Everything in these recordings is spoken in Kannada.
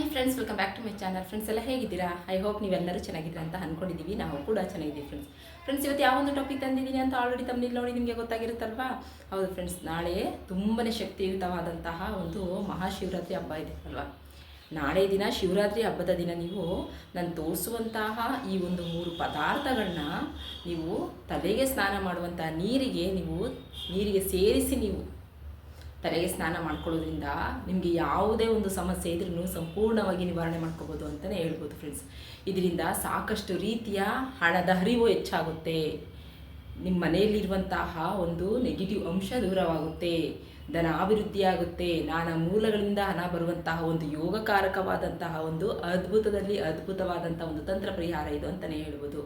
Hi friends welcome back to my channel friends ಎಲ್ಲ ಹೇಗಿದ್ದೀರಾ? ಐ ಹೋಪ್ ನೀವೆಲ್ಲರೂ ಚೆನ್ನಾಗಿದ್ದೀರಾ ಅಂತ ಅಂದ್ಕೊಂಡಿದ್ದೀವಿ ನಾವು ಕೂಡ ಚೆನ್ನಾಗಿದ್ದೀವಿ ಫ್ರೆಂಡ್ಸ್ ಫ್ರೆಂಡ್ಸ್ ಇವತ್ತು ಯಾವ ಒಂದು ಟಾಪಿಕ್ ತಂದಿದ್ದೀನಿ ಅಂತ ಆಲ್ರೆಡಿ ತಮ್ಮಲ್ಲಿ ನೋಡಿ ನಿಮಗೆ ಗೊತ್ತಾಗಿರುತ್ತಲ್ವಾ? ಹೌದು ಫ್ರೆಂಡ್ಸ್ ನಾಳೆ ತುಂಬಾ ಶಕ್ತಿಯುತವಾದಂತಹ ಒಂದು ಮಹಾಶಿವರಾತ್ರಿ ಹಬ್ಬ ಇದೆ ಅಲ್ವಾ? ನಾಳೆ ದಿನ ಶಿವರಾತ್ರಿ ಹಬ್ಬದ ದಿನ ನೀವು ನಾನು ತೋರಿಸುವಂತಹ ಈ ಒಂದು ಮೂರು ಪದಾರ್ಥಗಳನ್ನ ನೀವು ತಲೆಗೆ ಸ್ನಾನ ಮಾಡುವಂತಹ ನೀರಿಗೆ ನೀವು ನೀರಿಗೆ ಸೇರಿಸಿ ನೀವು ತಲೆಗೆ ಸ್ನಾನ ಮಾಡ್ಕೊಳ್ಳೋದ್ರಿಂದ ನಿಮಗೆ ಯಾವುದೇ ಒಂದು ಸಮಸ್ಯೆ ಇದ್ರೂ ಸಂಪೂರ್ಣವಾಗಿ ನಿವಾರಣೆ ಮಾಡ್ಕೋಬೋದು ಅಂತಲೇ ಹೇಳ್ಬೋದು ಫ್ರೆಂಡ್ಸ್ ಇದರಿಂದ ಸಾಕಷ್ಟು ರೀತಿಯ ಹಣದ ಹರಿವು ಹೆಚ್ಚಾಗುತ್ತೆ. ನಿಮ್ಮ ಮನೆಯಲ್ಲಿರುವಂತಹ ಒಂದು ನೆಗೆಟಿವ್ ಅಂಶ ದೂರವಾಗುತ್ತೆ. ಧನ ಅಭಿವೃದ್ಧಿಯಾಗುತ್ತೆ. ನಾನಾ ಮೂಲಗಳಿಂದ ಹಣ ಬರುವಂತಹ ಒಂದು ಯೋಗಕಾರಕವಾದಂತಹ ಒಂದು ಅದ್ಭುತದಲ್ಲಿ ಅದ್ಭುತವಾದಂತಹ ಒಂದು ತಂತ್ರ ಪರಿಹಾರ ಇದು ಅಂತಲೇ ಹೇಳ್ಬೋದು.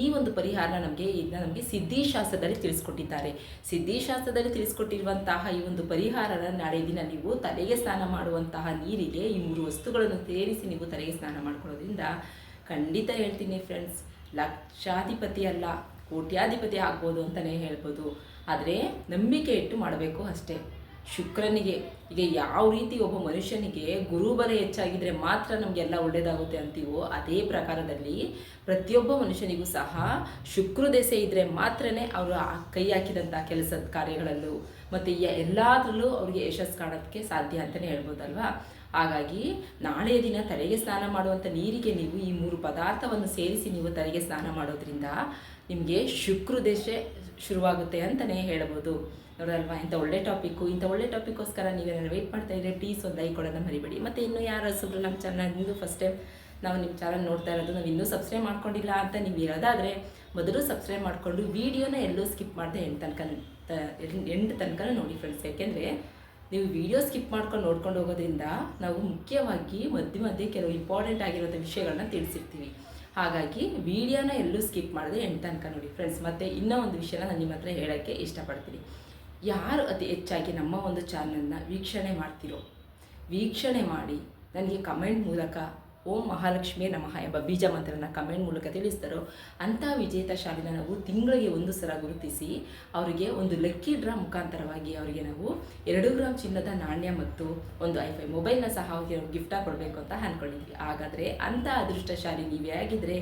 ಈ ಒಂದು ಪರಿಹಾರ ನಮಗೆ ಇದನ್ನ ನಮಗೆ ಸಿದ್ಧಿಶಾಸ್ತ್ರದಲ್ಲಿ ತಿಳಿಸ್ಕೊಟ್ಟಿದ್ದಾರೆ. ಸಿದ್ಧಿಶಾಸ್ತ್ರದಲ್ಲಿ ತಿಳಿಸ್ಕೊಟ್ಟಿರುವಂತಹ ಈ ಒಂದು ಪರಿಹಾರನ ನಾಳೆ ದಿನ ನೀವು ತಲೆಗೆ ಸ್ನಾನ ಮಾಡುವಂತಹ ನೀರಿಗೆ ಈ ಮೂರು ವಸ್ತುಗಳನ್ನು ಸೇರಿಸಿ ನೀವು ತಲೆಗೆ ಸ್ನಾನ ಮಾಡ್ಕೊಳ್ಳೋದ್ರಿಂದ ಖಂಡಿತ ಹೇಳ್ತೀನಿ ಫ್ರೆಂಡ್ಸ್ ಲಕ್ಷಾಧಿಪತಿ ಅಲ್ಲ, ಕೋಟ್ಯಾಧಿಪತಿ ಆಗ್ಬೋದು ಅಂತಲೇ ಹೇಳ್ಬೋದು. ಆದರೆ ನಂಬಿಕೆ ಇಟ್ಟು ಮಾಡಬೇಕು ಅಷ್ಟೇ. ಶುಕ್ರನಿಗೆ, ಈಗ ಯಾವ ರೀತಿ ಒಬ್ಬ ಮನುಷ್ಯನಿಗೆ ಗುರುಬಲ ಹೆಚ್ಚಾಗಿದ್ರೆ ಮಾತ್ರ ನಮಗೆಲ್ಲ ಒಳ್ಳೆಯದಾಗುತ್ತೆ ಅಂತೀವೋ ಅದೇ ಪ್ರಕಾರದಲ್ಲಿ ಪ್ರತಿಯೊಬ್ಬ ಮನುಷ್ಯನಿಗೂ ಸಹ ಶುಕ್ರ ದೆಸೆ ಇದ್ದರೆ ಮಾತ್ರನೇ ಅವರು ಕೈ ಹಾಕಿದಂಥ ಕೆಲಸದ ಕಾರ್ಯಗಳಲ್ಲೂ ಮತ್ತು ಎಲ್ಲದರಲ್ಲೂ ಅವ್ರಿಗೆ ಯಶಸ್ಸು ಕಾಣೋದಕ್ಕೆ ಸಾಧ್ಯ ಅಂತಲೇ ಹೇಳ್ಬೋದಲ್ವಾ? ಹಾಗಾಗಿ ನಾಳೆ ದಿನ ತಲೆಗೆ ಸ್ನಾನ ಮಾಡುವಂಥ ನೀರಿಗೆ ನೀವು ಈ ಮೂರು ಪದಾರ್ಥವನ್ನು ಸೇರಿಸಿ ನೀವು ತಲೆಗೆ ಸ್ನಾನ ಮಾಡೋದ್ರಿಂದ ನಿಮಗೆ ಶುಕ್ರ ದೇಶ ಶುರುವಾಗುತ್ತೆ ಅಂತಲೇ ಹೇಳ್ಬೋದು. ನೋಡಲ್ವಾ? ಇಂಥ ಒಳ್ಳೆ ಟಾಪಿಕ್ಕು ಇಂಥ ಒಳ್ಳೆ ಟಾಪಿಕ್ಕೋಸ್ಕರ ನೀವೇನಾದ್ರು ವೆಯ್ಟ್ ಮಾಡ್ತಾ ಇದ್ರೆ ಪ್ಲೀಸ್ ಒಂದು ಲೈಕ್ ಕೊಡೋದನ್ನ ಮರಿಬೇಡಿ. ಮತ್ತು ಇನ್ನೂ ಯಾರು ಹೊಸಬ್ರು ನಮ್ಮ ಚಾನಲ್ ಫಸ್ಟ್ ಟೈಮ್ ನಾವು ನಿಮ್ಮ ಚಾನಲ್ ನೋಡ್ತಾ ಇರೋದು, ನಾವು ಇನ್ನೂ ಸಬ್ಸ್ಕ್ರೈಬ್ ಮಾಡ್ಕೊಂಡಿಲ್ಲ ಅಂತ ನೀವು ಇರೋದಾದರೆ ಮೊದಲು ಸಬ್ಸ್ಕ್ರೈಬ್ ಮಾಡಿಕೊಂಡು ವೀಡಿಯೋನ ಎಲ್ಲೂ ಸ್ಕಿಪ್ ಮಾಡಿದೆ ಎಂಡ್ ತನಕ, ಎಂಟು ತನಕ ನೋಡಿ ಫ್ರೆಂಡ್ಸ್ ಯಾಕೆಂದರೆ ನೀವು ವಿಡಿಯೋ ಸ್ಕಿಪ್ ಮಾಡ್ಕೊಂಡು ನೋಡ್ಕೊಂಡು ಹೋಗೋದ್ರಿಂದ ನಾವು ಮುಖ್ಯವಾಗಿ ಮಧ್ಯೆ ಮಧ್ಯೆ ಕೆಲವು ಇಂಪಾರ್ಟೆಂಟ್ ಆಗಿರೋಂಥ ವಿಷಯಗಳನ್ನ ತಿಳಿಸಿರ್ತೀವಿ. ಹಾಗಾಗಿ ವಿಡಿಯೋನ ಎಲ್ಲೂ ಸ್ಕಿಪ್ ಮಾಡದೆ ಎಂಟು ತನಕ ನೋಡಿ ಫ್ರೆಂಡ್ಸ್ ಮತ್ತು ಇನ್ನೂ ಒಂದು ವಿಷಯನ ನಾನು ನಿಮ್ಮ ಹತ್ರ ಹೇಳೋಕ್ಕೆ ಇಷ್ಟಪಡ್ತೀನಿ. ಯಾರು ಅತಿ ಹೆಚ್ಚಾಗಿ ನಮ್ಮ ಒಂದು ಚಾನಲ್ನ ವೀಕ್ಷಣೆ ಮಾಡ್ತಿರೋ? ವೀಕ್ಷಣೆ ಮಾಡಿ, ನನಗೆ ಕಮೆಂಟ್ ಮೂಲಕ ಓಂ ಮಹಾಲಕ್ಷ್ಮಿ ನಮಃ ಎಂಬ ಬೀಜ ಮಂತ್ರನ ಕಮೆಂಟ್ ಮೂಲಕ ತಿಳಿಸ್ತಾರೋ ಅಂಥ ವಿಜೇತ ಶಾಲೆನ ನಾವು ತಿಂಗಳಿಗೆ ಒಂದು ಸಲ ಗುರುತಿಸಿ ಅವರಿಗೆ ಒಂದು ಲಕ್ಕಿ ಡ್ರಾ ಮುಖಾಂತರವಾಗಿ ಅವರಿಗೆ ನಾವು ಎರಡು ಗ್ರಾಮ್ ಚಿನ್ನದ ನಾಣ್ಯ ಮತ್ತು ಒಂದು ಐಫೈ ಮೊಬೈಲ್ನ ಸಹ ಅವರಿಗೆ ಗಿಫ್ಟಾಗಿ ಕೊಡಬೇಕು ಅಂತ ಅಂದ್ಕೊಂಡಿದ್ವಿ ಹಾಗಾದರೆ ಅಂಥ ಅದೃಷ್ಟಶಾಲಿ ನೀವೇ ಆಗಿದ್ದರೆ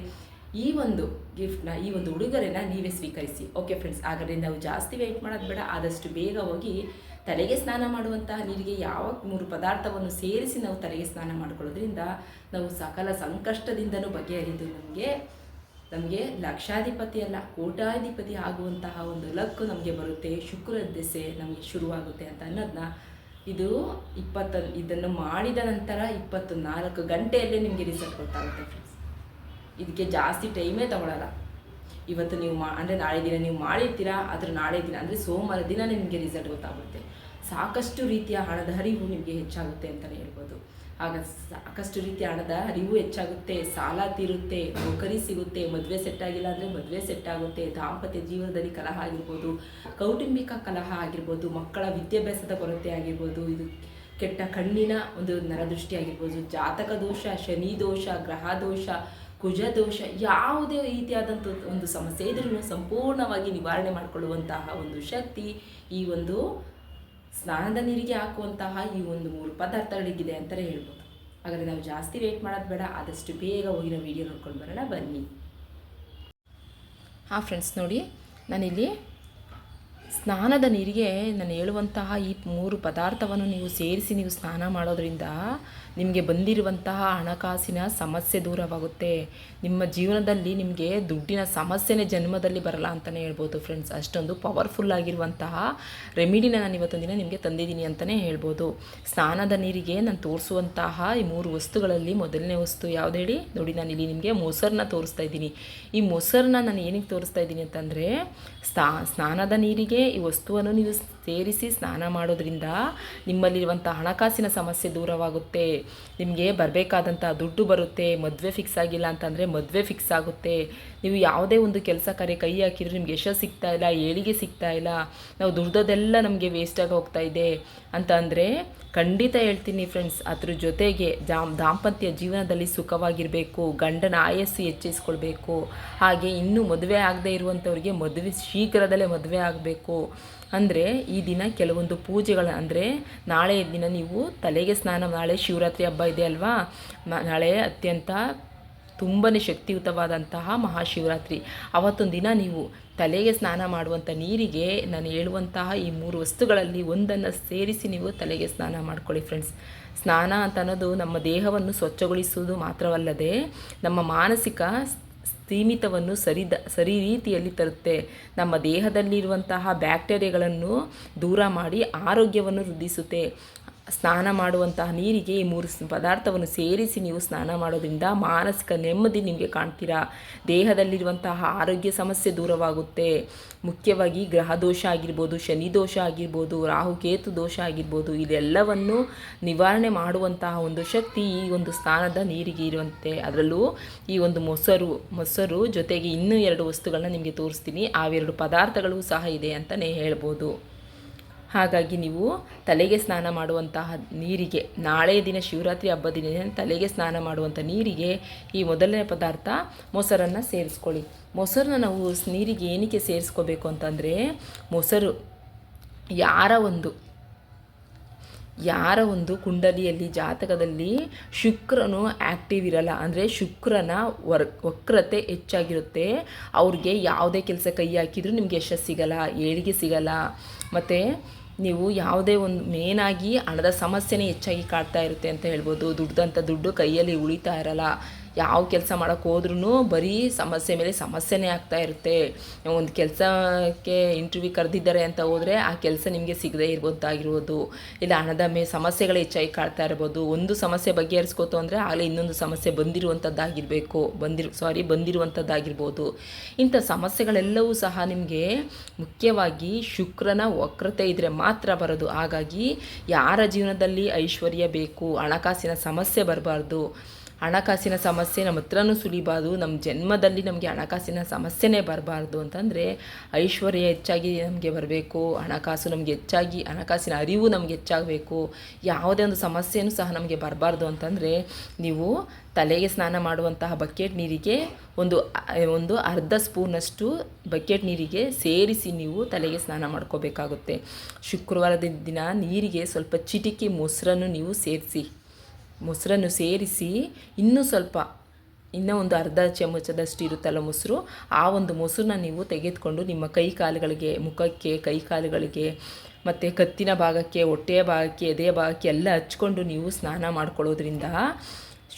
ಈ ಒಂದು ಗಿಫ್ಟ್ನ ಈ ಒಂದು ಉಡುಗೊರೆನ ನೀವೇ ಸ್ವೀಕರಿಸಿ. ಓಕೆ ಫ್ರೆಂಡ್ಸ್ ಹಾಗಾದರೆ ನಾವು ಜಾಸ್ತಿ ವೆಯ್ಟ್ ಮಾಡೋದು ಬೇಡ. ಆದಷ್ಟು ಬೇಗ ಹೋಗಿ ತಲೆಗೆ ಸ್ನಾನ ಮಾಡುವಂತಹ ನೀರಿಗೆ ಯಾವ ಮೂರು ಪದಾರ್ಥವನ್ನು ಸೇರಿಸಿ ನಾವು ತಲೆಗೆ ಸ್ನಾನ ಮಾಡ್ಕೊಳ್ಳೋದ್ರಿಂದ ನಾವು ಸಕಲ ಸಂಕಷ್ಟದಿಂದನೂ ಬಗೆಹರಿದು ನಮಗೆ ನಮಗೆ ಲಕ್ಷಾಧಿಪತಿ ಅಲ್ಲ ಕೋಟಾಧಿಪತಿ ಆಗುವಂತಹ ಒಂದು ಲಕ್ಕು ನಮಗೆ ಬರುತ್ತೆ. ಶುಕ್ರ ದೆಸೆ ನಮಗೆ ಶುರುವಾಗುತ್ತೆ ಅಂತ ಅನ್ನೋದನ್ನ ಇದು ಇಪ್ಪತ್ತ ಇದನ್ನು ಮಾಡಿದ ನಂತರ ಇಪ್ಪತ್ತು ನಾಲ್ಕು ಗಂಟೆಯಲ್ಲೇ ನಿಮಗೆ ರಿಸಲ್ಟ್ ಗೊತ್ತಾಗುತ್ತೆ ಫ್ರೆಂಡ್ಸ್ ಇದಕ್ಕೆ ಜಾಸ್ತಿ ಟೈಮೇ ತಗೊಳ್ಳಲ್ಲ ಇವತ್ತು ನೀವು ಮಾ, ಅಂದರೆ ನಾಳೆ ದಿನ ನೀವು ಮಾಡಿರ್ತೀರಾ, ಆದರೆ ನಾಳೆ ದಿನ, ಅಂದರೆ ಸೋಮವಾರ ದಿನ ನಿಮಗೆ ರಿಸಲ್ಟ್ ಗೊತ್ತಾಗುತ್ತೆ. ಸಾಕಷ್ಟು ರೀತಿಯ ಹಣದ ಹರಿವು ನಿಮಗೆ ಹೆಚ್ಚಾಗುತ್ತೆ ಅಂತಲೇ ಹೇಳ್ಬೋದು. ಆಗ ಸಾಕಷ್ಟು ರೀತಿಯ ಹಣದ ಹರಿವು ಹೆಚ್ಚಾಗುತ್ತೆ, ಸಾಲ ತೀರುತ್ತೆ, ನೌಕರಿ ಸಿಗುತ್ತೆ, ಮದುವೆ ಸೆಟ್ ಆಗಿಲ್ಲ ಅಂದರೆ ಮದುವೆ ಸೆಟ್ ಆಗುತ್ತೆ, ದಾಂಪತ್ಯ ಜೀವನದಲ್ಲಿ ಕಲಹ ಆಗಿರ್ಬೋದು, ಕೌಟುಂಬಿಕ ಕಲಹ ಆಗಿರ್ಬೋದು, ಮಕ್ಕಳ ವಿದ್ಯಾಭ್ಯಾಸದ ಕೊರತೆ ಆಗಿರ್ಬೋದು, ಇದು ಕೆಟ್ಟ ಕಣ್ಣಿನ ಒಂದು ನರದೃಷ್ಟಿ ಆಗಿರ್ಬೋದು, ಜಾತಕ ದೋಷ, ಶನಿ ದೋಷ, ಗ್ರಹ ದೋಷ ಕುಜ ದೋಷ ಯಾವುದೇ ರೀತಿಯಾದಂಥ ಒಂದು ಸಮಸ್ಯೆ ಇದ್ರೂ ಸಂಪೂರ್ಣವಾಗಿ ನಿವಾರಣೆ ಮಾಡಿಕೊಳ್ಳುವಂತಹ ಒಂದು ಶಕ್ತಿ ಈ ಒಂದು ಸ್ನಾನದ ನೀರಿಗೆ ಹಾಕುವಂತಹ ಈ ಒಂದು ಮೂರು ಪದಾರ್ಥಗಳಿಗಿದೆ ಅಂತಲೇ ಹೇಳ್ಬೋದು. ಹಾಗಾದರೆ ನಾವು ಜಾಸ್ತಿ ವೇಟ್ ಮಾಡೋದು ಬೇಡ, ಆದಷ್ಟು ಬೇಗ ಹೋಗಿನ ವೀಡಿಯೋ ನೋಡ್ಕೊಂಡು ಬರೋಣ, ಬನ್ನಿ. ಹಾಂ ಫ್ರೆಂಡ್ಸ್ ನೋಡಿ, ನಾನಿಲ್ಲಿ ಸ್ನಾನದ ನೀರಿಗೆ ನಾನು ಹೇಳುವಂತಹ ಈ ಮೂರು ಪದಾರ್ಥವನ್ನು ನೀವು ಸೇರಿಸಿ ನೀವು ಸ್ನಾನ ಮಾಡೋದ್ರಿಂದ ನಿಮಗೆ ಬಂದಿರುವಂತಹ ಹಣಕಾಸಿನ ಸಮಸ್ಯೆ ದೂರವಾಗುತ್ತೆ. ನಿಮ್ಮ ಜೀವನದಲ್ಲಿ ನಿಮಗೆ ದುಡ್ಡಿನ ಸಮಸ್ಯೆನೇ ಜನ್ಮದಲ್ಲಿ ಬರಲ್ಲ ಅಂತಲೇ ಹೇಳ್ಬೋದು ಫ್ರೆಂಡ್ಸ್ ಅಷ್ಟೊಂದು ಪವರ್ಫುಲ್ ಆಗಿರುವಂತಹ ರೆಮಿಡಿನ ನಾನು ಇವತ್ತೊಂದು ದಿನ ನಿಮಗೆ ತಂದಿದ್ದೀನಿ ಅಂತಲೇ ಹೇಳ್ಬೋದು. ಸ್ನಾನದ ನೀರಿಗೆ ನಾನು ತೋರಿಸುವಂತಹ ಈ ಮೂರು ವಸ್ತುಗಳಲ್ಲಿ ಮೊದಲನೇ ವಸ್ತು ಯಾವ್ದು ಹೇಳಿ? ನೋಡಿ, ನಾನು ಇಲ್ಲಿ ನಿಮಗೆ ಮೊಸರನ್ನ ತೋರಿಸ್ತಾ ಇದ್ದೀನಿ. ಈ ಮೊಸರನ್ನ ನಾನು ಏನಕ್ಕೆ ತೋರಿಸ್ತಾ ಇದ್ದೀನಿ ಅಂತಂದರೆ ಸ್ನಾ ಸ್ನಾನದ ನೀರಿಗೆ ಈ ವಸ್ತುವನ್ನು ನೀವು ಸೇರಿಸಿ ಸ್ನಾನ ಮಾಡೋದ್ರಿಂದ ನಿಮ್ಮಲ್ಲಿರುವಂಥ ಹಣಕಾಸಿನ ಸಮಸ್ಯೆ ದೂರವಾಗುತ್ತೆ. ನಿಮಗೆ ಬರಬೇಕಾದಂಥ ದುಡ್ಡು ಬರುತ್ತೆ, ಮದುವೆ ಫಿಕ್ಸ್ ಆಗಿಲ್ಲ ಅಂತಂದರೆ ಮದುವೆ ಫಿಕ್ಸ್ ಆಗುತ್ತೆ. ನೀವು ಯಾವುದೇ ಒಂದು ಕೆಲಸ ಕಾರ್ಯ ಕೈ ಹಾಕಿದ್ರು ನಿಮ್ಗೆ ಯಶಸ್ಸು ಸಿಗ್ತಾ ಇಲ್ಲ, ಏಳಿಗೆ ಸಿಗ್ತಾ ಇಲ್ಲ, ನಾವು ದುಡ್ದದೆಲ್ಲ ನಮಗೆ ವೇಸ್ಟಾಗಿ ಹೋಗ್ತಾ ಇದೆ. ಅಂತ ಅಂದರೆ ಖಂಡಿತ ಹೇಳ್ತೀನಿ ಫ್ರೆಂಡ್ಸ್ ಅದ್ರ ಜೊತೆಗೆ ಜಾಮ್ ದಾಂಪತ್ಯ ಜೀವನದಲ್ಲಿ ಸುಖವಾಗಿರಬೇಕು, ಗಂಡನ ಆಯಸ್ಸು ಹೆಚ್ಚಿಸ್ಕೊಳ್ಬೇಕು, ಹಾಗೆ ಇನ್ನೂ ಮದುವೆ ಆಗದೇ ಇರುವಂಥವ್ರಿಗೆ ಮದುವೆ, ಶೀಘ್ರದಲ್ಲೇ ಮದುವೆ ಆಗಬೇಕು. ಅಂದರೆ ಈ ದಿನ ಕೆಲವೊಂದು ಪೂಜೆಗಳ, ಅಂದರೆ ನಾಳೆ ದಿನ ನೀವು ತಲೆಗೆ ಸ್ನಾನ, ನಾಳೆ ಶಿವರಾತ್ರಿ ಹಬ್ಬ ಇದೆ ಅಲ್ವಾ? ನಾಳೆ ಅತ್ಯಂತ ತುಂಬಾ ಶಕ್ತಿಯುತವಾದಂತಹ ಮಹಾಶಿವರಾತ್ರಿ. ಅವತ್ತೊಂದು ದಿನ ನೀವು ತಲೆಗೆ ಸ್ನಾನ ಮಾಡುವಂಥ ನೀರಿಗೆ ನಾನು ಹೇಳುವಂತಹ ಈ ಮೂರು ವಸ್ತುಗಳಲ್ಲಿ ಒಂದನ್ನು ಸೇರಿಸಿ ನೀವು ತಲೆಗೆ ಸ್ನಾನ ಮಾಡ್ಕೊಳ್ಳಿ ಫ್ರೆಂಡ್ಸ್ ಸ್ನಾನ ಅಂತ ಅನ್ನೋದು ನಮ್ಮ ದೇಹವನ್ನು ಸ್ವಚ್ಛಗೊಳಿಸುವುದು ಮಾತ್ರವಲ್ಲದೆ ನಮ್ಮ ಮಾನಸಿಕ ಸೀಮಿತವನ್ನು ಸರಿದ ಸರಿ ರೀತಿಯಲ್ಲಿ ತರುತ್ತೆ. ನಮ್ಮ ದೇಹದಲ್ಲಿರುವಂತಹ ಬ್ಯಾಕ್ಟೀರಿಯಾಗಳನ್ನು ದೂರ ಮಾಡಿ ಆರೋಗ್ಯವನ್ನು ವೃದ್ಧಿಸುತ್ತೆ. ಸ್ನಾನ ಮಾಡುವಂತಹ ನೀರಿಗೆ ಈ ಮೂರು ಪದಾರ್ಥವನ್ನು ಸೇರಿಸಿ ನೀವು ಸ್ನಾನ ಮಾಡೋದ್ರಿಂದ ಮಾನಸಿಕ ನೆಮ್ಮದಿ ನಿಮಗೆ ಕಾಣ್ತೀರಾ? ದೇಹದಲ್ಲಿರುವಂತಹ ಆರೋಗ್ಯ ಸಮಸ್ಯೆ ದೂರವಾಗುತ್ತೆ. ಮುಖ್ಯವಾಗಿ ಗ್ರಹ ದೋಷ ಆಗಿರ್ಬೋದು, ಶನಿ ದೋಷ ಆಗಿರ್ಬೋದು ರಾಹುಕೇತು ದೋಷ ಆಗಿರ್ಬೋದು, ಇದೆಲ್ಲವನ್ನು ನಿವಾರಣೆ ಮಾಡುವಂತಹ ಒಂದು ಶಕ್ತಿ ಈ ಒಂದು ಸ್ನಾನದ ನೀರಿಗೆ ಇರುವಂತೆ. ಅದರಲ್ಲೂ ಈ ಒಂದು ಮೊಸರು ಮೊಸರು ಜೊತೆಗೆ ಇನ್ನೂ ಎರಡು ವಸ್ತುಗಳನ್ನ ನಿಮಗೆ ತೋರಿಸ್ತೀನಿ. ಅವೆರಡು ಪದಾರ್ಥಗಳು ಸಹ ಇದೆ ಅಂತಲೇ ಹೇಳ್ಬೋದು. ಹಾಗಾಗಿ ನೀವು ತಲೆಗೆ ಸ್ನಾನ ಮಾಡುವಂತಹ ನೀರಿಗೆ, ನಾಳೆ ದಿನ ಶಿವರಾತ್ರಿ ಹಬ್ಬದ ದಿನ ತಲೆಗೆ ಸ್ನಾನ ಮಾಡುವಂಥ ನೀರಿಗೆ ಈ ಮೊದಲನೇ ಪದಾರ್ಥ ಮೊಸರನ್ನು ಸೇರಿಸ್ಕೊಳ್ಳಿ. ಮೊಸರನ್ನ ನಾವು ನೀರಿಗೆ ಏನಕ್ಕೆ ಸೇರಿಸ್ಕೋಬೇಕು ಅಂತಂದರೆ, ಮೊಸರು ಯಾರ ಒಂದು ಯಾರ ಒಂದು ಕುಂಡಲಿಯಲ್ಲಿ, ಜಾತಕದಲ್ಲಿ ಶುಕ್ರನು ಆ್ಯಕ್ಟಿವ್ ಇರಲ್ಲ, ಅಂದರೆ ಶುಕ್ರನ ವರ್, ವಕ್ರತೆ ಹೆಚ್ಚಾಗಿರುತ್ತೆ. ಅವ್ರಿಗೆ ಯಾವುದೇ ಕೆಲಸ ಕೈ ಹಾಕಿದರೂ ನಿಮಗೆ ಯಶಸ್ಸು ಸಿಗಲ್ಲ, ಏಳಿಗೆ ಸಿಗಲ್ಲ. ಮತ್ತು ನೀವು ಯಾವುದೇ ಒಂದು ಮೇನಾಗಿ ಹಣದ ಸಮಸ್ಯೆನೇ ಹೆಚ್ಚಾಗಿ ಕಾಡ್ತಾ ಇರುತ್ತೆ ಅಂತ ಹೇಳ್ಬೋದು. ದುಡ್ಡಂತ ದುಡ್ಡು ಕೈಯಲ್ಲಿ ಉಳಿತಾ ಇರಲ್ಲ. ಯಾವ ಕೆಲಸ ಮಾಡೋಕ್ಕೆ ಹೋದ್ರೂ ಬರೀ ಸಮಸ್ಯೆ ಮೇಲೆ ಸಮಸ್ಯೆನೇ ಆಗ್ತಾ ಇರುತ್ತೆ. ಒಂದು ಕೆಲಸಕ್ಕೆ ಇಂಟರ್ವ್ಯೂ ಕರೆದಿದ್ದಾರೆ ಅಂತ ಹೋದರೆ ಆ ಕೆಲಸ ನಿಮಗೆ ಸಿಗದೇ ಇರ್ಬೋದಾಗಿರ್ಬೋದು ಇಲ್ಲ ಹಣದ ಮೇ ಸಮಸ್ಯೆಗಳು ಹೆಚ್ಚಾಗಿ ಕಾಡ್ತಾ ಇರ್ಬೋದು. ಒಂದು ಸಮಸ್ಯೆ ಬಗೆಹರಿಸ್ಕೋತು ಅಂದರೆ ಆಗಲೇ ಇನ್ನೊಂದು ಸಮಸ್ಯೆ ಬಂದಿರುವಂಥದ್ದಾಗಿರಬೇಕು ಬಂದಿರು ಸಾರಿ ಬಂದಿರುವಂಥದ್ದಾಗಿರ್ಬೋದು ಇಂಥ ಸಮಸ್ಯೆಗಳೆಲ್ಲವೂ ಸಹ ನಿಮಗೆ ಮುಖ್ಯವಾಗಿ ಶುಕ್ರನ ವಕ್ರತೆ ಇದ್ದರೆ ಮಾತ್ರ ಬರೋದು. ಹಾಗಾಗಿ ಯಾರ ಜೀವನದಲ್ಲಿ ಐಶ್ವರ್ಯ ಬೇಕು, ಹಣಕಾಸಿನ ಸಮಸ್ಯೆ ಬರಬಾರ್ದು. ಹಣಕಾಸಿನ ಸಮಸ್ಯೆ ನಮ್ಮ ಹತ್ರನೂ ಸುಲಿಬಾರ್ದು ನಮ್ಮ ಜನ್ಮದಲ್ಲಿ ನಮಗೆ ಹಣಕಾಸಿನ ಸಮಸ್ಯೆನೇ ಬರಬಾರ್ದು ಅಂತಂದರೆ ಐಶ್ವರ್ಯ ಹೆಚ್ಚಾಗಿ ನಮಗೆ ಬರಬೇಕು, ಹಣಕಾಸು ನಮಗೆ ಹೆಚ್ಚಾಗಿ, ಹಣಕಾಸಿನ ಅರಿವು ನಮಗೆ ಹೆಚ್ಚಾಗಬೇಕು, ಯಾವುದೇ ಒಂದು ಸಮಸ್ಯೆನೂ ಸಹ ನಮಗೆ ಬರಬಾರ್ದು ಅಂತಂದರೆ ನೀವು ತಲೆಗೆ ಸ್ನಾನ ಮಾಡುವಂತಹ ಬಕೆಟ್ ನೀರಿಗೆ ಒಂದು ಒಂದು ಅರ್ಧ ಸ್ಪೂನಷ್ಟು ಬಕೆಟ್ ನೀರಿಗೆ ಸೇರಿಸಿ ನೀವು ತಲೆಗೆ ಸ್ನಾನ ಮಾಡ್ಕೋಬೇಕಾಗುತ್ತೆ. ಶುಕ್ರವಾರದ ದಿನ ನೀರಿಗೆ ಸ್ವಲ್ಪ ಚಿಟಿಕೆ ಮೊಸರನ್ನು ನೀವು ಸೇರಿಸಿ. ಮೊಸರನ್ನು ಸೇರಿಸಿ ಇನ್ನೂ ಸ್ವಲ್ಪ, ಇನ್ನೂ ಒಂದು ಅರ್ಧ ಚಮಚದಷ್ಟು ಇರುತ್ತಲ್ಲ ಮೊಸರು, ಆ ಒಂದು ಮೊಸರನ್ನ ನೀವು ತೆಗೆದುಕೊಂಡು ನಿಮ್ಮ ಕೈ ಕಾಲುಗಳಿಗೆ, ಮುಖಕ್ಕೆ, ಕೈ ಕಾಲುಗಳಿಗೆ, ಮತ್ತು ಕತ್ತಿನ ಭಾಗಕ್ಕೆ, ಹೊಟ್ಟೆಯ ಭಾಗಕ್ಕೆ, ಎದೆಯ ಭಾಗಕ್ಕೆ ಎಲ್ಲ ಹಚ್ಕೊಂಡು ನೀವು ಸ್ನಾನ ಮಾಡ್ಕೊಳ್ಳೋದ್ರಿಂದ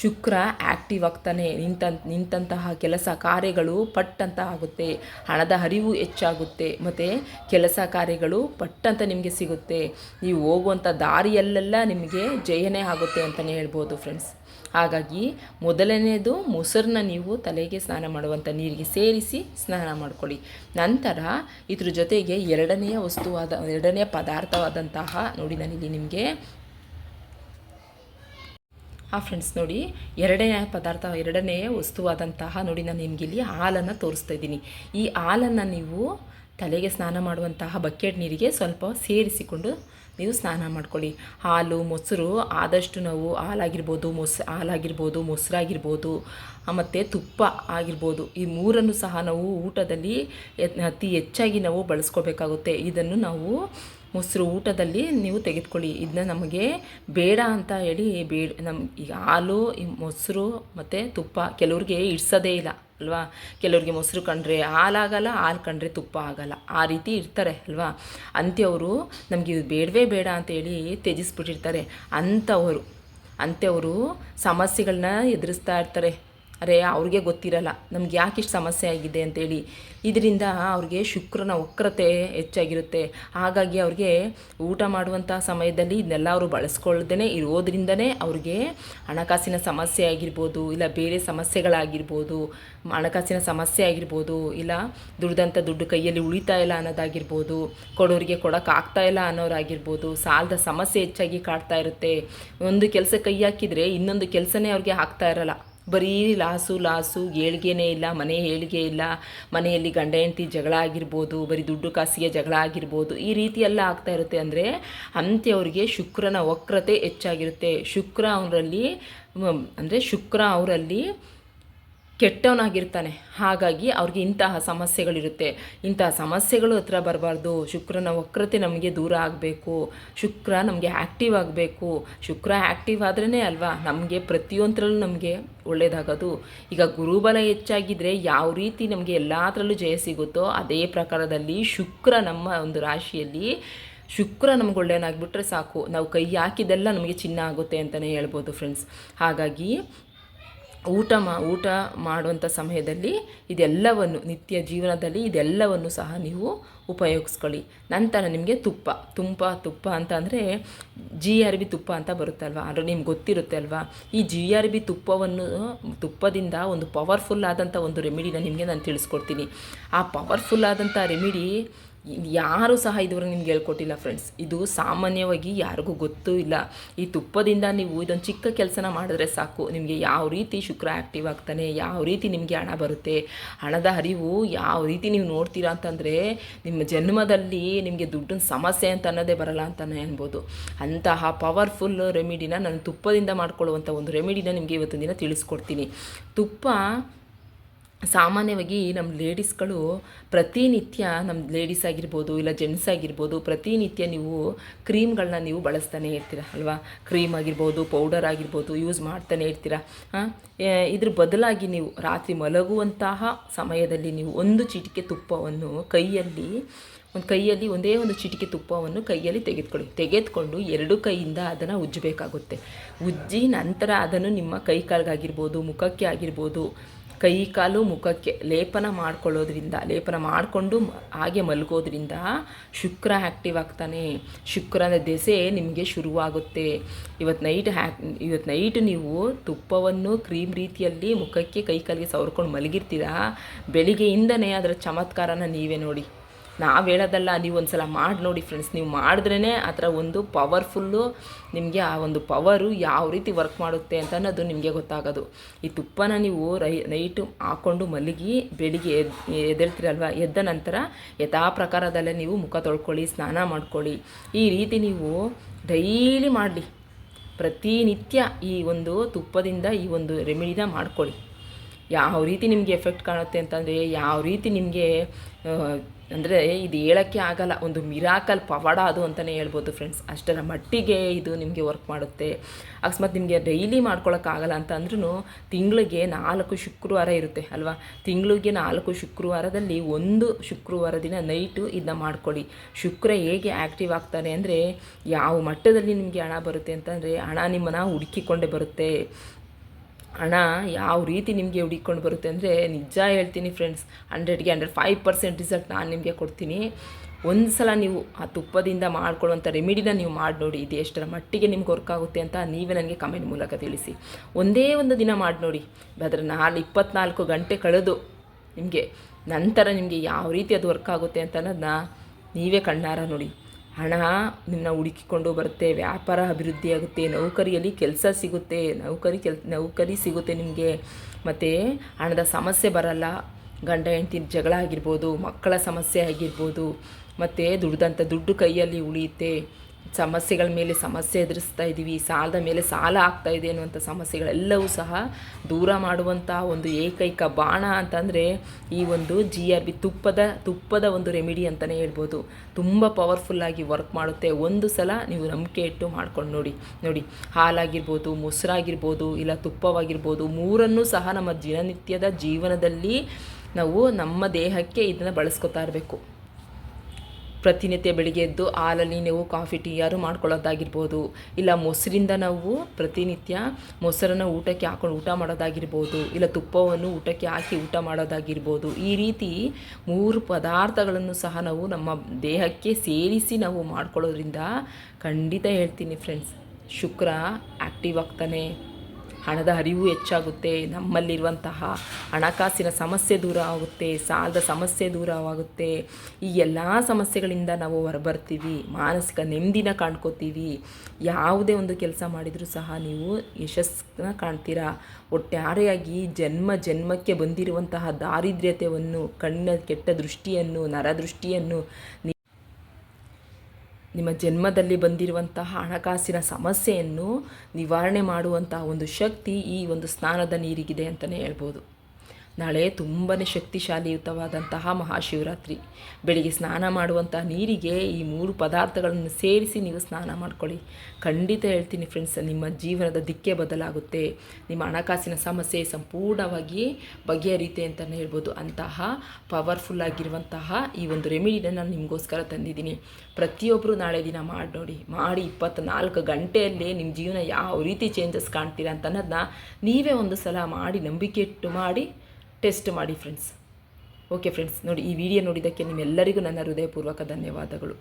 ಶುಕ್ರ ಆ್ಯಕ್ಟಿವ್ ಆಗ್ತಾನೆ, ನಿಂತ ನಿಂತಹ ಕೆಲಸ ಕಾರ್ಯಗಳು ಪಟ್ಟಂತ ಆಗುತ್ತೆ. ಹಣದ ಹರಿವು ಹೆಚ್ಚಾಗುತ್ತೆ, ಮತ್ತು ಕೆಲಸ ಕಾರ್ಯಗಳು ಪಟ್ಟಂತ ನಿಮಗೆ ಸಿಗುತ್ತೆ. ನೀವು ಹೋಗುವಂಥ ದಾರಿಯಲ್ಲೆಲ್ಲ ನಿಮಗೆ ಜಯನೇ ಆಗುತ್ತೆ ಅಂತಲೇ ಹೇಳ್ಬೋದು ಫ್ರೆಂಡ್ಸ್ ಹಾಗಾಗಿ ಮೊದಲನೆಯದು ಮೊಸರನ್ನ ನೀವು ತಲೆಗೆ ಸ್ನಾನ ಮಾಡುವಂಥ ನೀರಿಗೆ ಸೇರಿಸಿ ಸ್ನಾನ ಮಾಡ್ಕೊಳ್ಳಿ. ನಂತರ ಇದ್ರ ಜೊತೆಗೆ ಎರಡನೆಯ ವಸ್ತುವಾದ, ಎರಡನೆಯ ಪದಾರ್ಥವಾದಂತಹ, ನೋಡಿ ನಾನಿಲ್ಲಿ ನಿಮಗೆ ಆ ಫ್ರೆಂಡ್ಸ್ ನೋಡಿ, ಎರಡನೇ ಪದಾರ್ಥ, ಎರಡನೇ ವಸ್ತುವಾದಂತಹ ನೋಡಿ ನಾನು ನಿಮಗೆ ಇಲ್ಲಿ ಹಾಲನ್ನು ತೋರಿಸ್ತಾ ಇದ್ದೀನಿ. ಈ ಹಾಲನ್ನು ನೀವು ತಲೆಗೆ ಸ್ನಾನ ಮಾಡುವಂತಹ ಬಕೆಟ್ ನೀರಿಗೆ ಸ್ವಲ್ಪ ಸೇರಿಸಿಕೊಂಡು ನೀವು ಸ್ನಾನ ಮಾಡ್ಕೊಳ್ಳಿ. ಹಾಲು, ಮೊಸರು ಆದಷ್ಟು ನಾವು ಹಾಲಾಗಿರ್ಬೋದು, ಮೊಸ, ಹಾಲಾಗಿರ್ಬೋದು, ಮೊಸರಾಗಿರ್ಬೋದು ಮತ್ತು ತುಪ್ಪ ಆಗಿರ್ಬೋದು, ಈ ಮೂರನ್ನು ಸಹ ನಾವು ಊಟದಲ್ಲಿ ಅತಿ ಹೆಚ್ಚಾಗಿ ನಾವು ಬಳಸ್ಕೋಬೇಕಾಗುತ್ತೆ. ಇದನ್ನು ನಾವು ಮೊಸರು ಊಟದಲ್ಲಿ ನೀವು ತೆಗೆದುಕೊಳ್ಳಿ. ಇದನ್ನ ನಮಗೆ ಬೇಡ ಅಂತ ಹೇಳಿ ಬೇಡ. ನಮ್ಮ ಈಗ ಹಾಲು ಮೊಸರು ಮತ್ತು ತುಪ್ಪ ಕೆಲವ್ರಿಗೆ ಇಡ್ಸೋದೇ ಇಲ್ಲ, ಅಲ್ವಾ? ಕೆಲವ್ರಿಗೆ ಮೊಸರು ಕಂಡ್ರೆ ಹಾಲಾಗಲ್ಲ, ಹಾಲು ಕಂಡ್ರೆ ತುಪ್ಪ ಆಗಲ್ಲ. ಆ ರೀತಿ ಇರ್ತಾರೆ, ಅಲ್ವಾ? ಅಂಥವರು ನಮಗೆ ಇದು ಬೇಡವೇ ಬೇಡ ಅಂತೇಳಿ ತ್ಯಜಿಸ್ಬಿಟ್ಟಿರ್ತಾರೆ. ಅಂಥವರು ಅಂಥವರು ಸಮಸ್ಯೆಗಳನ್ನ ಎದುರಿಸ್ತಾ ಇರ್ತಾರೆ. ಅರೆ, ಅವ್ರಿಗೆ ಗೊತ್ತಿರಲ್ಲ, ನಮ್ಗೆ ಯಾಕೆ ಇಷ್ಟು ಸಮಸ್ಯೆ ಆಗಿದೆ ಅಂತೇಳಿ. ಇದರಿಂದ ಅವ್ರಿಗೆ ಶುಕ್ರನ ವಕ್ರತೆ ಹೆಚ್ಚಾಗಿರುತ್ತೆ. ಹಾಗಾಗಿ ಅವ್ರಿಗೆ ಊಟ ಮಾಡುವಂಥ ಸಮಯದಲ್ಲಿ ಇದನ್ನೆಲ್ಲ ಅವರು ಬಳಸ್ಕೊಳ್ದೇ ಇರೋದ್ರಿಂದನೇ ಅವ್ರಿಗೆ ಹಣಕಾಸಿನ ಸಮಸ್ಯೆ ಆಗಿರ್ಬೋದು, ಇಲ್ಲ ಬೇರೆ ಸಮಸ್ಯೆಗಳಾಗಿರ್ಬೋದು, ಹಣಕಾಸಿನ ಸಮಸ್ಯೆ ಆಗಿರ್ಬೋದು, ಇಲ್ಲ ದುಡ್ದಂಥ ದುಡ್ಡು ಕೈಯಲ್ಲಿ ಉಳಿತಾ ಇಲ್ಲ ಅನ್ನೋದಾಗಿರ್ಬೋದು, ಕೊಡೋರಿಗೆ ಕೊಡೋಕ್ಕಾಗ್ತಾ ಇಲ್ಲ ಅನ್ನೋರಾಗಿರ್ಬೋದು, ಸಾಲದ ಸಮಸ್ಯೆ ಹೆಚ್ಚಾಗಿ ಕಾಡ್ತಾ ಇರುತ್ತೆ. ಒಂದು ಕೆಲಸ ಕೈ ಹಾಕಿದರೆ ಇನ್ನೊಂದು ಕೆಲಸನೇ ಅವ್ರಿಗೆ ಹಾಕ್ತಾ ಇರಲ್ಲ. ಬರೀ ಲಾಸು ಲಾಸು, ಏಳ್ಗೆನೇ ಇಲ್ಲ, ಮನೆ ಏಳಿಗೆ ಇಲ್ಲ, ಮನೆಯಲ್ಲಿ ಗಂಡ ಹೆಂಡತಿ ಜಗಳ ಆಗಿರ್ಬೋದು, ಬರೀ ದುಡ್ಡು ಕಾಸಿಗೆ ಜಗಳ ಆಗಿರ್ಬೋದು, ಈ ರೀತಿ ಎಲ್ಲ ಆಗ್ತಾ ಇರುತ್ತೆ ಅಂದರೆ ಅಂತ್ಯವರಿಗೆ ಶುಕ್ರನ ವಕ್ರತೆ ಹೆಚ್ಚಾಗಿರುತ್ತೆ. ಶುಕ್ರ ಅವರಲ್ಲಿ ಅಂದರೆ ಶುಕ್ರ ಅವರಲ್ಲಿ ಕೆಟ್ಟವನಾಗಿರ್ತಾನೆ. ಹಾಗಾಗಿ ಅವ್ರಿಗೆ ಇಂತಹ ಸಮಸ್ಯೆಗಳಿರುತ್ತೆ. ಇಂತಹ ಸಮಸ್ಯೆಗಳು ಹತ್ರ ಬರಬಾರ್ದು. ಶುಕ್ರನ ವಕ್ರತೆ ನಮಗೆ ದೂರ ಆಗಬೇಕು. ಶುಕ್ರ ನಮಗೆ ಆ್ಯಕ್ಟಿವ್ ಆಗಬೇಕು. ಶುಕ್ರ ಆ್ಯಕ್ಟಿವ್ ಆದ್ರೇ ಅಲ್ವಾ? ನಮಗೆ ಪ್ರತಿಯೊಂದರಲ್ಲೂ ನಮಗೆ ಒಳ್ಳೆಯದಾಗೋದು ಈಗ ಗುರುಬಲ ಹೆಚ್ಚಾಗಿದ್ದರೆ ಯಾವ ರೀತಿ ನಮಗೆ ಎಲ್ಲದರಲ್ಲೂ ಜಯ ಸಿಗುತ್ತೋ ಅದೇ ಪ್ರಕಾರದಲ್ಲಿ ಶುಕ್ರ ನಮ್ಮ ಒಂದು ರಾಶಿಯಲ್ಲಿ ಶುಕ್ರ ನಮ್ಗೆ ಒಳ್ಳೆಯನಾಗ್ಬಿಟ್ರೆ ಸಾಕು. ನಾವು ಕೈ ಹಾಕಿದ್ದೆಲ್ಲ ನಮಗೆ ಚಿನ್ನ ಆಗುತ್ತೆ ಅಂತಲೇ ಹೇಳ್ಬೋದು ಫ್ರೆಂಡ್ಸ್ ಹಾಗಾಗಿ ಊಟ ಮಾ, ಊಟ ಮಾಡುವಂಥ ಸಮಯದಲ್ಲಿ ಇದೆಲ್ಲವನ್ನು, ನಿತ್ಯ ಜೀವನದಲ್ಲಿ ಇದೆಲ್ಲವನ್ನು ಸಹ ನೀವು ಉಪಯೋಗಿಸ್ಕೊಳ್ಳಿ. ನಂತರ ನಿಮಗೆ ತುಪ್ಪ ತುಪ್ಪ ತುಪ್ಪ ಅಂತ ಅಂದರೆ ಜಿ ಆರ್ ಬಿ ತುಪ್ಪ ಅಂತ ಬರುತ್ತಲ್ವ? ಅಂದರೆ ನಿಮ್ಗೆ ಗೊತ್ತಿರುತ್ತೆ ಅಲ್ವಾ? ಈ ಜಿ ಆರ್ ಬಿ ತುಪ್ಪವನ್ನು, ತುಪ್ಪದಿಂದ ಒಂದು ಪವರ್ಫುಲ್ ಆದಂಥ ಒಂದು ರೆಮಿಡಿನ ನಿಮಗೆ ನಾನು ತಿಳಿಸ್ಕೊಡ್ತೀನಿ. ಆ ಪವರ್ಫುಲ್ ಆದಂಥ ರೆಮಿಡಿ ಯಾರೂ ಸಹ ಇದುವರೆಗೆ ನಿಮ್ಗೆ ಹೇಳ್ಕೊಟ್ಟಿಲ್ಲ ಫ್ರೆಂಡ್ಸ್ ಇದು ಸಾಮಾನ್ಯವಾಗಿ ಯಾರಿಗೂ ಗೊತ್ತೂ ಇಲ್ಲ. ಈ ತುಪ್ಪದಿಂದ ನೀವು ಇದೊಂದು ಚಿಕ್ಕ ಕೆಲಸನ ಮಾಡಿದ್ರೆ ಸಾಕು. ನಿಮಗೆ ಯಾವ ರೀತಿ ಶುಕ್ರ ಆ್ಯಕ್ಟಿವ್ ಆಗ್ತಾನೆ, ಯಾವ ರೀತಿ ನಿಮಗೆ ಹಣ ಬರುತ್ತೆ, ಹಣದ ಹರಿವು ಯಾವ ರೀತಿ ನೀವು ನೋಡ್ತೀರಾ ಅಂತಂದರೆ ನಿಮ್ಮ ಜನ್ಮದಲ್ಲಿ ನಿಮಗೆ ದುಡ್ಡಿನ ಸಮಸ್ಯೆ ಅಂತ ಅನ್ನೋದೇ ಬರಲ್ಲ ಅಂತಲೇ ಅನ್ಬೋದು. ಅಂತಹ ಪವರ್ಫುಲ್ ರೆಮಿಡಿನ ನಾನು ತುಪ್ಪದಿಂದ ಮಾಡ್ಕೊಳ್ಳುವಂಥ ಒಂದು ರೆಮಿಡಿನ ನಿಮಗೆ ಇವತ್ತಿನ ದಿನ ತಿಳಿಸ್ಕೊಡ್ತೀನಿ. ತುಪ್ಪ ಸಾಮಾನ್ಯವಾಗಿ ನಮ್ಮ ಲೇಡೀಸ್ಗಳು ಪ್ರತಿನಿತ್ಯ ನಮ್ಮ ಲೇಡೀಸ್ ಆಗಿರ್ಬೋದು ಇಲ್ಲ ಜೆಂಟ್ಸ್ ಆಗಿರ್ಬೋದು ಪ್ರತಿನಿತ್ಯ ನೀವು ಕ್ರೀಮ್ಗಳನ್ನ ನೀವು ಬಳಸ್ತಾನೆ ಇರ್ತೀರ, ಅಲ್ವಾ? ಕ್ರೀಮ್ ಆಗಿರ್ಬೋದು ಪೌಡರ್ ಆಗಿರ್ಬೋದು ಯೂಸ್ ಮಾಡ್ತಾನೆ ಇರ್ತೀರ. ಇದ್ರ ಬದಲಾಗಿ ನೀವು ರಾತ್ರಿ ಮಲಗುವಂತಹ ಸಮಯದಲ್ಲಿ ನೀವು ಒಂದು ಚಿಟಿಕೆ ತುಪ್ಪವನ್ನು ಕೈಯಲ್ಲಿ, ಒಂದು ಕೈಯಲ್ಲಿ ಒಂದೇ ಒಂದು ಚಿಟಿಕೆ ತುಪ್ಪವನ್ನು ಕೈಯಲ್ಲಿ ತೆಗೆದುಕೊಳ್ಳಿ. ತೆಗೆದುಕೊಂಡು ಎರಡು ಕೈಯಿಂದ ಅದನ್ನು ಉಜ್ಜಬೇಕಾಗುತ್ತೆ. ಉಜ್ಜಿ ನಂತರ ಅದನ್ನು ನಿಮ್ಮ ಕೈ ಕಾಲಿಗಾಗಿರ್ಬೋದು, ಮುಖಕ್ಕೆ ಆಗಿರ್ಬೋದು ಕೈ ಕಾಲು ಮುಖಕ್ಕೆ ಲೇಪನ ಮಾಡ್ಕೊಳ್ಳೋದ್ರಿಂದ, ಲೇಪನ ಮಾಡಿಕೊಂಡು ಹಾಗೆ ಮಲಗೋದ್ರಿಂದ ಶುಕ್ರ ಆ್ಯಕ್ಟಿವ್ ಆಗ್ತಾನೆ. ಶುಕ್ರನ ದೆಸೆ ನಿಮಗೆ ಶುರುವಾಗುತ್ತೆ. ಇವತ್ತು ನೈಟ್ ಹ್ಯಾಕ್ ಇವತ್ತು ನೈಟ್ ನೀವು ತುಪ್ಪವನ್ನು ಕ್ರೀಮ್ ರೀತಿಯಲ್ಲಿ ಮುಖಕ್ಕೆ ಕೈ ಕಾಲಿಗೆ ಸವರ್ಕೊಂಡು ಮಲಗಿರ್ತೀರಾ? ಬೆಳಿಗ್ಗೆಯಿಂದನೇ ಅದರ ಚಮತ್ಕಾರನ ನೀವೇ ನೋಡಿ. ನಾವು ಹೇಳೋದಲ್ಲ, ನೀವು ಒಂದು ಸಲ ಮಾಡಿ ನೋಡಿ ಫ್ರೆಂಡ್ಸ್ ನೀವು ಮಾಡಿದ್ರೇ ಆ ಥರ ಒಂದು ಪವರ್ಫುಲ್ಲು ನಿಮಗೆ ಆ ಒಂದು ಪವರು ಯಾವ ರೀತಿ ವರ್ಕ್ ಮಾಡುತ್ತೆ ಅಂತ ಅನ್ನೋದು ನಿಮಗೆ ಗೊತ್ತಾಗೋದು. ಈ ತುಪ್ಪನ ನೀವು ರೈ ನೈಟು ಹಾಕ್ಕೊಂಡು ಮಲಗಿ ಬೆಳಿಗ್ಗೆ ಎದ್, ಎದ್ದೇಳ್ತೀರಲ್ವ? ಎದ್ದ ನಂತರ ಯಥಾ ಪ್ರಕಾರದಲ್ಲೇ ನೀವು ಮುಖ ತೊಳ್ಕೊಳ್ಳಿ, ಸ್ನಾನ ಮಾಡ್ಕೊಳ್ಳಿ. ಈ ರೀತಿ ನೀವು ಡೈಲಿ ಮಾಡಲಿ. ಪ್ರತಿನಿತ್ಯ ಈ ಒಂದು ತುಪ್ಪದಿಂದ ಈ ಒಂದು ರೆಮಿಡಿನ ಮಾಡ್ಕೊಳ್ಳಿ. ಯಾವ ರೀತಿ ನಿಮಗೆ ಎಫೆಕ್ಟ್ ಕಾಣುತ್ತೆ ಅಂತಂದರೆ, ಯಾವ ರೀತಿ ನಿಮಗೆ ಅಂದರೆ ಇದು ಹೇಳೋಕ್ಕೆ ಆಗಲ್ಲ, ಒಂದು ಮಿರಾಕಲ್ ಪವಾಡ ಅದು ಅಂತಲೇ ಹೇಳ್ಬೋದು ಫ್ರೆಂಡ್ಸ್ ಅಷ್ಟರ ಮಟ್ಟಿಗೆ ಇದು ನಿಮಗೆ ವರ್ಕ್ ಮಾಡುತ್ತೆ. ಅಕಸ್ಮಾತ್ ನಿಮಗೆ ಡೈಲಿ ಮಾಡ್ಕೊಳಕ್ಕಾಗಲ್ಲ ಅಂತ ಅಂದ್ರೂ ತಿಂಗಳಿಗೆ ನಾಲ್ಕು ಶುಕ್ರವಾರ ಇರುತ್ತೆ, ಅಲ್ವಾ? ತಿಂಗಳಿಗೆ ನಾಲ್ಕು ಶುಕ್ರವಾರದಲ್ಲಿ ಒಂದು ಶುಕ್ರವಾರ ದಿನ ನೈಟು ಇದನ್ನ ಮಾಡ್ಕೊಳ್ಳಿ. ಶುಕ್ರ ಹೇಗೆ ಆ್ಯಕ್ಟಿವ್ ಆಗ್ತಾನೆ ಅಂದರೆ, ಯಾವ ಮಟ್ಟದಲ್ಲಿ ನಿಮಗೆ ಹಣ ಬರುತ್ತೆ ಅಂತಂದರೆ, ಹಣ ನಿಮ್ಮನ್ನು ಹುಡುಕಿಕೊಂಡೇ ಬರುತ್ತೆ. ಹಣ ಯಾವ ರೀತಿ ನಿಮಗೆ ಹುಡುಕೊಂಡು ಬರುತ್ತೆ ಅಂದರೆ ನಿಜ ಹೇಳ್ತೀನಿ ಫ್ರೆಂಡ್ಸ್ ಹಂಡ್ರೆಡ್ಗೆ ಹಂಡ್ರೆಡ್ ಫೈವ್ ಪರ್ಸೆಂಟ್ ರಿಸಲ್ಟ್ ನಾನು ನಿಮಗೆ ಕೊಡ್ತೀನಿ. ಒಂದು ಸಲ ನೀವು ಆ ತುಪ್ಪದಿಂದ ಮಾಡ್ಕೊಳ್ಳುವಂಥ ರೆಮಿಡಿನ ನೀವು ಮಾಡಿ ನೋಡಿ, ಇದು ಎಷ್ಟರ ಮಟ್ಟಿಗೆ ನಿಮ್ಗೆ ವರ್ಕ್ ಆಗುತ್ತೆ ಅಂತ ನೀವೇ ನನಗೆ ಕಮೆಂಟ್ ಮೂಲಕ ತಿಳಿಸಿ. ಒಂದೇ ಒಂದು ದಿನ ಮಾಡಿ ನೋಡಿ ಅದರ ನಾಲ್ಕು ಇಪ್ಪತ್ನಾಲ್ಕು ಗಂಟೆ ಕಳೆದು ನಿಮಗೆ ನಂತರ ನಿಮಗೆ ಯಾವ ರೀತಿ ಅದು ವರ್ಕ್ ಆಗುತ್ತೆ ಅಂತ ಅನ್ನೋದನ್ನ ನೀವೇ ಕಣ್ಣಾರ ನೋಡಿ. ಹಣ ನಿನ್ನ ಹುಡುಕಿಕೊಂಡು ಬರುತ್ತೆ, ವ್ಯಾಪಾರ ಅಭಿವೃದ್ಧಿ ಆಗುತ್ತೆ, ನೌಕರಿಯಲ್ಲಿ ಕೆಲಸ ಸಿಗುತ್ತೆ, ನೌಕರಿ ಕೆಲ್, ನೌಕರಿ ಸಿಗುತ್ತೆ ನಿಮಗೆ. ಮತ್ತು ಹಣದ ಸಮಸ್ಯೆ ಬರಲ್ಲ, ಗಂಡ ಹೆಂಡತಿ ಜಗಳ ಆಗಿರ್ಬೋದು, ಮಕ್ಕಳ ಸಮಸ್ಯೆ ಆಗಿರ್ಬೋದು, ಮತ್ತು ದುಡ್ದಂಥ ದುಡ್ಡು ಕೈಯಲ್ಲಿ ಉಳಿಯುತ್ತೆ. ಸಮಸ್ಯೆಗಳ ಮೇಲೆ ಸಮಸ್ಯೆ ಎದುರಿಸ್ತಾ ಇದ್ದೀವಿ ಸಾಲದ ಮೇಲೆ ಸಾಲ ಆಗ್ತಾ ಇದೆ ಅನ್ನುವಂಥ ಸಮಸ್ಯೆಗಳೆಲ್ಲವೂ ಸಹ ದೂರ ಮಾಡುವಂಥ ಒಂದು ಏಕೈಕ ಬಾಣ ಅಂತಂದರೆ ಈ ಒಂದು ಜಿ ಆರ್ ಬಿ ತುಪ್ಪದ ತುಪ್ಪದ ಒಂದು ರೆಮಿಡಿ ಅಂತಲೇ ಹೇಳ್ಬೋದು. ತುಂಬ ಪವರ್ಫುಲ್ಲಾಗಿ ವರ್ಕ್ ಮಾಡುತ್ತೆ. ಒಂದು ಸಲ ನೀವು ನಂಬಿಕೆ ಇಟ್ಟು ಮಾಡ್ಕೊಂಡು ನೋಡಿ ನೋಡಿ. ಹಾಲಾಗಿರ್ಬೋದು, ಮೊಸರಾಗಿರ್ಬೋದು, ಇಲ್ಲ ತುಪ್ಪವಾಗಿರ್ಬೋದು, ಮೂರನ್ನು ಸಹ ನಮ್ಮ ದಿನನಿತ್ಯದ ಜೀವನದಲ್ಲಿ ನಾವು ನಮ್ಮ ದೇಹಕ್ಕೆ ಇದನ್ನು ಬಳಸ್ಕೊತಾ ಇರಬೇಕು. ಪ್ರತಿನಿತ್ಯ ಬೆಳಿಗ್ಗೆ ಎದ್ದು ಹಾಲಲ್ಲಿ ನೀವು ಕಾಫಿ, ಟೀ ಯಾರು ಮಾಡ್ಕೊಳ್ಳೋದಾಗಿರ್ಬೋದು. ಇಲ್ಲ ಮೊಸರಿಂದ ನಾವು ಪ್ರತಿನಿತ್ಯ ಮೊಸರನ್ನು ಊಟಕ್ಕೆ ಹಾಕೊಂಡು ಊಟ ಮಾಡೋದಾಗಿರ್ಬೋದು. ಇಲ್ಲ ತುಪ್ಪವನ್ನು ಊಟಕ್ಕೆ ಹಾಕಿ ಊಟ ಮಾಡೋದಾಗಿರ್ಬೋದು. ಈ ರೀತಿ ಮೂರು ಪದಾರ್ಥಗಳನ್ನು ಸಹ ನಾವು ನಮ್ಮ ದೇಹಕ್ಕೆ ಸೇರಿಸಿ ನಾವು ಮಾಡ್ಕೊಳ್ಳೋದ್ರಿಂದ ಖಂಡಿತ ಹೇಳ್ತೀನಿ ಫ್ರೆಂಡ್ಸ್ ಶುಕ್ರ ಆ್ಯಕ್ಟಿವ್ ಆಗ್ತಾನೆ. ಹಣದ ಹರಿವು ಹೆಚ್ಚಾಗುತ್ತೆ, ನಮ್ಮಲ್ಲಿರುವಂತಹ ಹಣಕಾಸಿನ ಸಮಸ್ಯೆ ದೂರ ಆಗುತ್ತೆ, ಸಾಲದ ಸಮಸ್ಯೆ ದೂರವಾಗುತ್ತೆ ಈ ಎಲ್ಲ ಸಮಸ್ಯೆಗಳಿಂದ ನಾವು ಹೊರಬರ್ತೀವಿ, ಮಾನಸಿಕ ನೆಮ್ಮದಿನ ಕಾಣ್ಕೋತೀವಿ. ಯಾವುದೇ ಒಂದು ಕೆಲಸ ಮಾಡಿದರೂ ಸಹ ನೀವು ಯಶಸ್ಸನ್ನ ಕಾಣ್ತೀರಾ? ಒಟ್ಟಾರೆಯಾಗಿ ಜನ್ಮ ಜನ್ಮಕ್ಕೆ ಬಂದಿರುವಂತಹ ದಾರಿದ್ರ್ಯತೆಯನ್ನು ಕಣ್ಣ ಕೆಟ್ಟ ದೃಷ್ಟಿಯನ್ನು, ನರದೃಷ್ಟಿಯನ್ನು ನಿಮ್ಮ ಜನ್ಮದಲ್ಲಿ ಬಂದಿರುವಂತಹ ಹಣಕಾಸಿನ ಸಮಸ್ಯೆಯನ್ನು ನಿವಾರಣೆ ಮಾಡುವಂತಹ ಒಂದು ಶಕ್ತಿ ಈ ಒಂದು ಸ್ನಾನದ ನೀರಿಗಿದೆ ಅಂತಲೇ ಹೇಳ್ಬೋದು. ನಾಳೆ ತುಂಬಾ ಶಕ್ತಿಶಾಲಿಯುತವಾದಂತಹ ಮಹಾಶಿವರಾತ್ರಿ. ಬೆಳಿಗ್ಗೆ ಸ್ನಾನ ಮಾಡುವಂತಹ ನೀರಿಗೆ ಈ ಮೂರು ಪದಾರ್ಥಗಳನ್ನು ಸೇರಿಸಿ ನೀವು ಸ್ನಾನ ಮಾಡ್ಕೊಳ್ಳಿ. ಖಂಡಿತ ಹೇಳ್ತೀನಿ ಫ್ರೆಂಡ್ಸ್ ನಿಮ್ಮ ಜೀವನದ ದಿಕ್ಕೆ ಬದಲಾಗುತ್ತೆ. ನಿಮ್ಮ ಹಣಕಾಸಿನ ಸಮಸ್ಯೆ ಸಂಪೂರ್ಣವಾಗಿ ಬಗೆಹರಿತೆ ಅಂತಲೇ ಹೇಳ್ಬೋದು. ಅಂತಹ ಪವರ್ಫುಲ್ ಆಗಿರುವಂತಹ ಈ ಒಂದು ರೆಮಿಡಿನ ನಾನು ನಿಮಗೋಸ್ಕರ ತಂದಿದ್ದೀನಿ. ಪ್ರತಿಯೊಬ್ಬರು ನಾಳೆ ದಿನ ಮಾಡಿ ನೋಡಿ, ಮಾಡಿ ಇಪ್ಪತ್ತ್ನಾಲ್ಕು ಗಂಟೆಯಲ್ಲೇ ನಿಮ್ಮ ಜೀವನ ಯಾವ ರೀತಿ ಚೇಂಜಸ್ ಕಾಣ್ತೀರಾ ಅಂತ ಅನ್ನೋದನ್ನ ನೀವೇ ಒಂದು ಸಲ ಮಾಡಿ ನಂಬಿಕೆ ಇಟ್ಟು ಮಾಡಿ ಟೆಸ್ಟ್ ಮಾಡಿ ಫ್ರೆಂಡ್ಸ್ ಓಕೆ ಫ್ರೆಂಡ್ಸ್ ನೋಡಿ ಈ ವಿಡಿಯೋ ನೋಡಿದ್ದಕ್ಕೆ ನಿಮ್ಮೆಲ್ಲರಿಗೂ ನನ್ನ ಹೃದಯಪೂರ್ವಕ ಧನ್ಯವಾದಗಳು.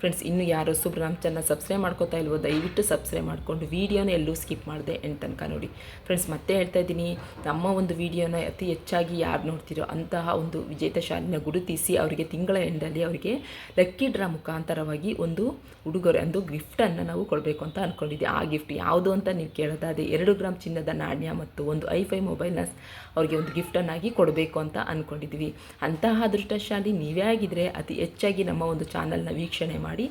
ಫ್ರೆಂಡ್ಸ್ ಇನ್ನು ಯಾರು ಸುಬ್ರಾಮ್ ನಮ್ಮ ಚಾನಲ್ ಸಬ್ಸ್ಕ್ರೈಬ್ ಮಾಡ್ಕೋತಾ ಇಲ್ವೋ, ದಯವಿಟ್ಟು ಸಬ್ಸ್ಕ್ರೈಬ್ ಮಾಡಿಕೊಂಡು ವೀಡಿಯೋನ ಎಲ್ಲೂ ಸ್ಕಿಪ್ ಮಾಡಿದೆ ಎಂಡ್ ತನಕ ನೋಡಿ. ಫ್ರೆಂಡ್ಸ್ ಮತ್ತೆ ಹೇಳ್ತಾ ಇದ್ದೀನಿ, ನಮ್ಮ ಒಂದು ವೀಡಿಯೋನ ಅತಿ ಹೆಚ್ಚಾಗಿ ಯಾರು ನೋಡ್ತಿರೋ ಅಂತಹ ಒಂದು ವಿಜೇತ ಶಾಲಿನ ಗುರುತಿಸಿ ಅವರಿಗೆ ತಿಂಗಳ ಎಂಡಲ್ಲಿ ಅವರಿಗೆ ಲಕ್ಕಿ ಡ್ರಾ ಮುಖಾಂತರವಾಗಿ ಒಂದು ಉಡುಗೊರೆ, ಒಂದು ಗಿಫ್ಟನ್ನು ನಾವು ಕೊಡಬೇಕು ಅಂತ ಅಂದ್ಕೊಂಡಿದ್ದೆ ಆ ಗಿಫ್ಟ್ ಯಾವುದು ಅಂತ ನೀವು ಕೇಳೋದಾದರೆ ಎರಡು ಗ್ರಾಮ್ ಚಿನ್ನದ ನಾಣ್ಯ ಮತ್ತು ಒಂದು ಐಫೈ ಮೊಬೈಲ್ನ ಅವರಿಗೆ ಒಂದು ಗಿಫ್ಟನ್ನಾಗಿ ಕೊಡಬೇಕು ಅಂತ ಅಂದ್ಕೊಂಡಿದ್ವಿ ಅಂತಹ ಅದೃಷ್ಟಶಾಲಿ ನೀವೇ ಆಗಿದ್ದರೆ ಅತಿ ಹೆಚ್ಚಾಗಿ ನಮ್ಮ ಒಂದು ಚಾನಲ್ನ ವೀಕ್ಷಣೆ ಮಾಡಿ,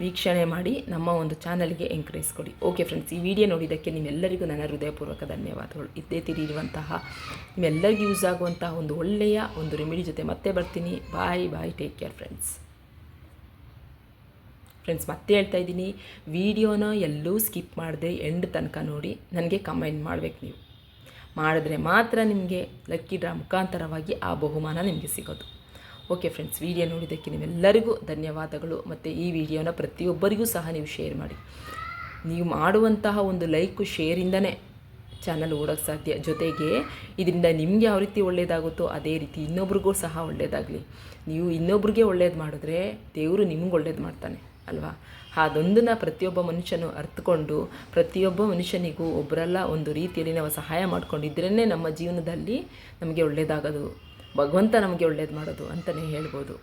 ವೀಕ್ಷಣೆ ಮಾಡಿ ನಮ್ಮ ಒಂದು ಚಾನಲ್ಗೆ ಎಂಕರೇಜ್ ಕೊಡಿ. ಓಕೆ ಫ್ರೆಂಡ್ಸ್ ಈ ವಿಡಿಯೋ ನೋಡಿದ್ದಕ್ಕೆ ನಿಮ್ಮೆಲ್ಲರಿಗೂ ನನ್ನ ಹೃದಯಪೂರ್ವಕ ಧನ್ಯವಾದಗಳು. ಇದ್ದೇ ತಿರಿರುವಂತಹ ನಿಮ್ಮೆಲ್ಲರಿಗೂ ಯೂಸ್ ಆಗುವಂತಹ ಒಂದು ಒಳ್ಳೆಯ ಒಂದು ರೆಮಿಡಿ ಜೊತೆ ಮತ್ತೆ ಬರ್ತೀನಿ. Bye bye take care friends friends ಮತ್ತೆ ಹೇಳ್ತಾ ಇದ್ದೀನಿ ವಿಡಿಯೋನ ಎಲ್ಲೂ ಸ್ಕಿಪ್ ಮಾಡದೆ ಎಂಡ್ ತನಕ ನೋಡಿ ನನಗೆ ಕಮೆಂಟ್ ಮಾಡಬೇಕು ನೀವು. ಮಾಡಿದ್ರೆ ಮಾತ್ರ ನಿಮಗೆ ಲಕ್ಕಿ ಡ್ರಾ ಮುಖಾಂತರವಾಗಿ ಆ ಬಹುಮಾನ ನಿಮಗೆ ಸಿಗೋದು. ಓಕೆ ಫ್ರೆಂಡ್ಸ್ ವಿಡಿಯೋ ನೋಡಿದ್ದಕ್ಕೆ ನಿಮ್ಮೆಲ್ಲರಿಗೂ ಧನ್ಯವಾದಗಳು. ಮತ್ತು ಈ ವಿಡಿಯೋನ ಪ್ರತಿಯೊಬ್ಬರಿಗೂ ಸಹ ನೀವು ಶೇರ್ ಮಾಡಿ. ನೀವು ಮಾಡುವಂತಹ ಒಂದು ಲೈಕು ಶೇರಿಂದನೇ ಚಾನಲ್ ಓಡೋಕ್ಕೆ ಸಾಧ್ಯ. ಜೊತೆಗೆ ಇದರಿಂದ ನಿಮ್ಗೆ ಯಾವ ರೀತಿ ಒಳ್ಳೆಯದಾಗುತ್ತೋ ಅದೇ ರೀತಿ ಇನ್ನೊಬ್ರಿಗೂ ಸಹ ಒಳ್ಳೆಯದಾಗಲಿ ನೀವು ಇನ್ನೊಬ್ರಿಗೆ ಒಳ್ಳೇದು ಮಾಡಿದ್ರೆ ದೇವರು ನಿಮ್ಗೆ ಒಳ್ಳೇದು ಮಾಡ್ತಾನೆ, ಅಲ್ವಾ? ಅದೊಂದನ್ನು ಪ್ರತಿಯೊಬ್ಬ ಮನುಷ್ಯನು ಅರ್ಥಕೊಂಡು ಪ್ರತಿಯೊಬ್ಬ ಮನುಷ್ಯನಿಗೂ ಒಬ್ಬರಲ್ಲ ಒಂದು ರೀತಿಯಲ್ಲಿ ನಾವು ಸಹಾಯ ಮಾಡ್ಕೊಂಡಿದ್ರೇ ನಮ್ಮ ಜೀವನದಲ್ಲಿ ನಮಗೆ ಒಳ್ಳೆಯದಾಗೋದು ಭಗವಂತ ನಮಗೆ ಒಳ್ಳೇದು ಮಾಡೋದು ಅಂತಲೇ ಹೇಳ್ಬೋದು.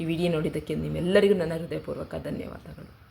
ಈ ವಿಡಿಯೋ ನೋಡಿದ್ದಕ್ಕೆ ನಿಮ್ಮೆಲ್ಲರಿಗೂ ನನ್ನ ಹೃದಯಪೂರ್ವಕ ಧನ್ಯವಾದಗಳು.